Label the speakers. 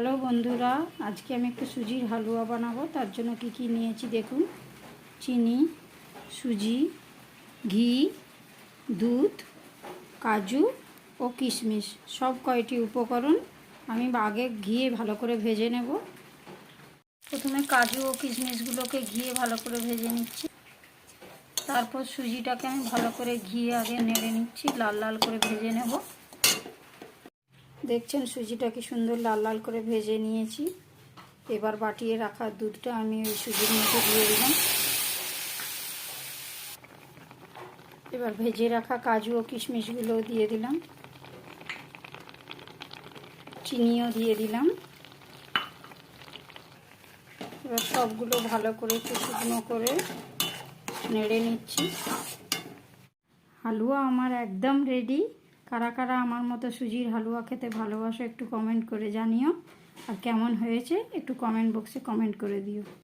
Speaker 1: Hello বন্ধুরা, আজকে আমি একটু সুজির হালুয়া বানাবো, তার জন্য কি কি নিয়েছি দেখুন। চিনি, সুজি, ঘি, দুধ, কাজু ও কিশমিশ, সব কয়টি উপকরণ আমি আগে ঘিয়ে ভালো করে ভেজে নেব। প্রথমে কাজু ও কিশমিশগুলোকে ঘিয়ে ভালো করে ভেজে নিচ্ছি। তারপর সুজিটাকে আমি ভালো করে ঘিয়ে আগে নেড়ে নিচ্ছি, লাল লাল করে ভেজে নেব। দেখছেন সুজিটা কি সুন্দর লাল লাল করে ভেজে নিয়েছি। এবার বাটিয়ে রাখা দুধটা আমি ওই সুজির মধ্যে দিয়ে দিলাম। এবার ভেজে রাখা কাজু ও কিশমিশগুলো দিয়ে দিলাম। চিনিও দিয়ে দিলাম। এবার সবগুলো ভালো করে একটু শুকনো করে নেড়ে নিচ্ছি। হালুয়া আমার একদম রেডি কারা কারা আমার মতো সুজির হালুয়া খেতে ভালোবাসো একটু কমেন্ট করে জানিও। আর কেমন হয়েছে একটু কমেন্ট বক্সে কমেন্ট করে দিও।